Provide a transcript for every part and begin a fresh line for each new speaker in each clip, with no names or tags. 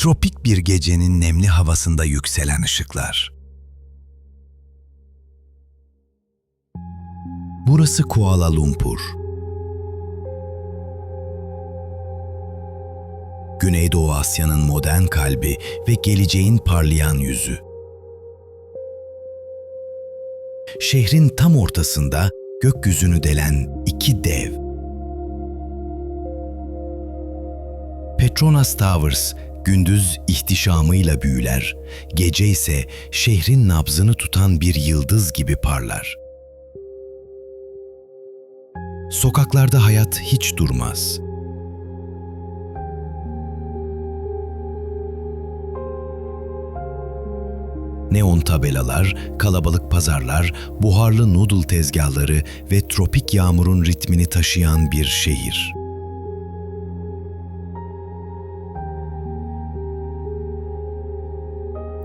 Tropik bir gecenin nemli havasında yükselen ışıklar. Burası Kuala Lumpur. Güneydoğu Asya'nın modern kalbi ve geleceğin parlayan yüzü. Şehrin tam ortasında gökyüzünü delen iki dev. Petronas Towers gündüz ihtişamıyla büyüler, gece ise şehrin nabzını tutan bir yıldız gibi parlar. Sokaklarda hayat hiç durmaz. Neon tabelalar, kalabalık pazarlar, buharlı noodle tezgahları ve tropik yağmurun ritmini taşıyan bir şehir.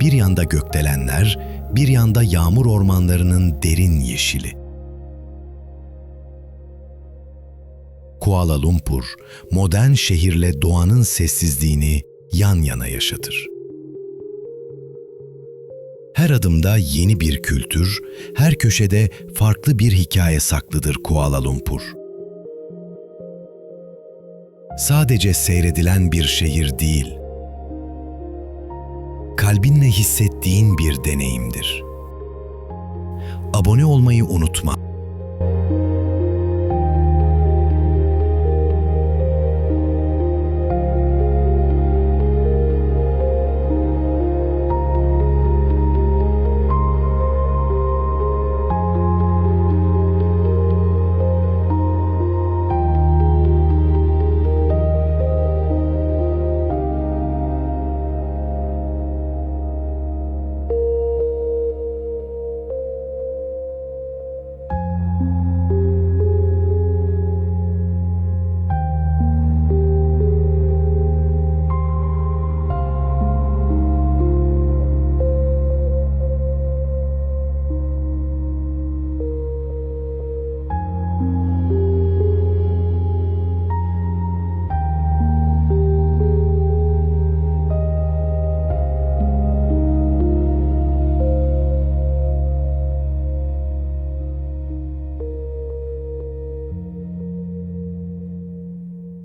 Bir yanda gökdelenler, bir yanda yağmur ormanlarının derin yeşili. Kuala Lumpur, modern şehirle doğanın sessizliğini yan yana yaşatır. Her adımda yeni bir kültür, her köşede farklı bir hikaye saklıdır Kuala Lumpur. Sadece seyredilen bir şehir değil, kalbinle hissettiğin bir deneyimdir. Abone olmayı unutma.